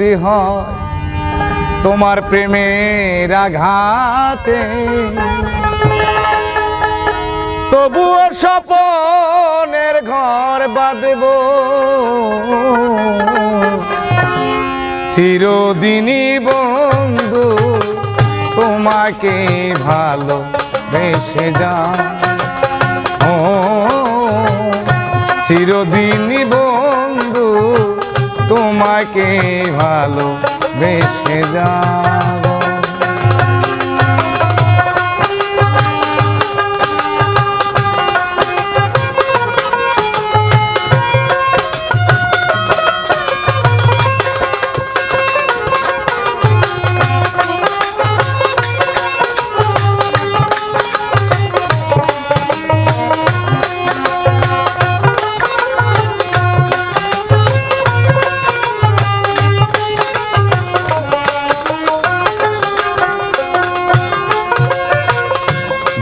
যদি হয় তোমার প্রেমের আঘাতে। তবুও স্বপনের ঘর বাঁধব। চিরদিনই বন্ধু, তোমাকে ভালো বেসে যা। ও, চিরদিনই বন্ধু। তোমাকে ভালো বেসে যাব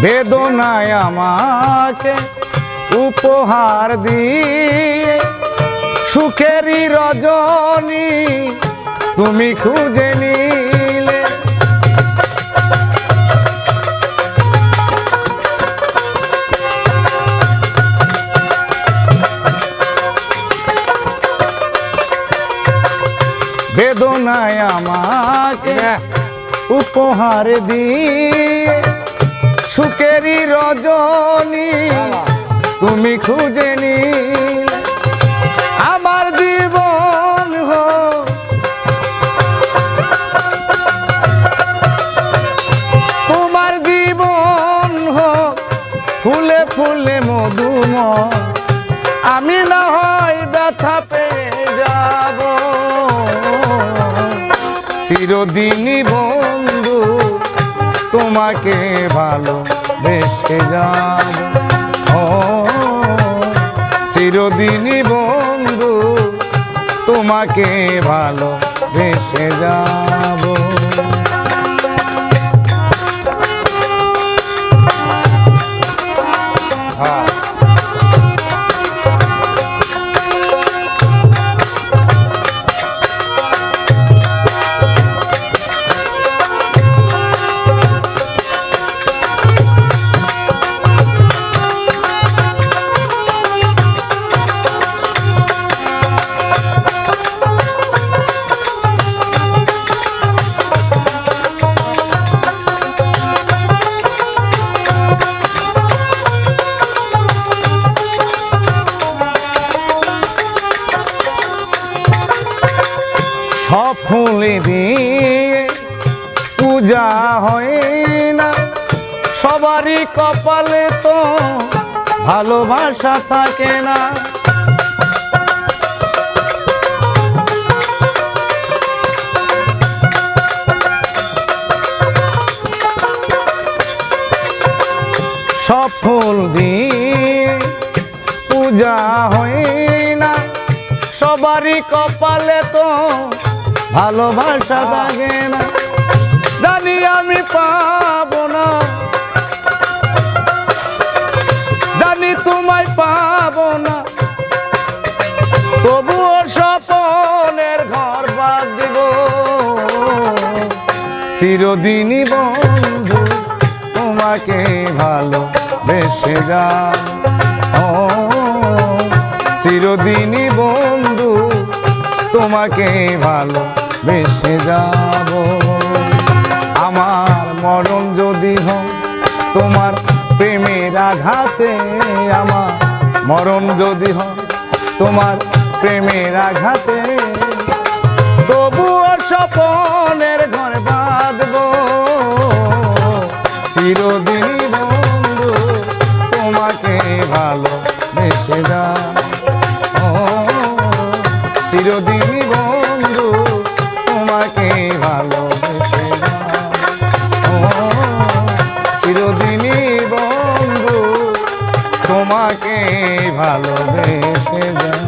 বেদনায় আমাকে উপহার দিয়ে সুখেরই রজনী তুমি খুঁজে নিলে। বেদনায় আমাকে উপহার দিয়ে সুখেরই রজনী তুমি খুঁজে নিলে। আমার জীবন হো তোমার জীবন হো ফুলে ফুলে মধুম আমি না হয় ব্যথা পেয়ে যাব। চিরদিনই বন্ধু তোমাকে ভালো বেশে যাব। ও চিরদিনই বন্ধু তোমাকে ভালো বেশে যাব। ফুলে দিয়ে পূজা হয় না। সবারই কপালে তো ভালোবাসা থাকে না। সব ফুল দিয়ে পূজা হয় না। সবারই কপালে তো ভালোবাসা থাকে না। জানি আমি পাব না। জানি তোমায় পাবো না। তবুও স্বপনের ঘর বাদ দিব। চিরদিনই বন্ধু, তোমাকে ভালো বেসে যা। ও, চিরদিনই বন্ধু, তোমাকে ভালো বেসে যাব। আমার মরণ যদি হয় তোমার প্রেমের আঘাতে আমার মরণ যদি হয় তোমার প্রেমের আঘাতে। তবুও স্বপনের ঘর বাঁধব। চিরদিন বন্ধু, তোমাকে ভালো বেসে যা চিরদিন ভালোবেসে যা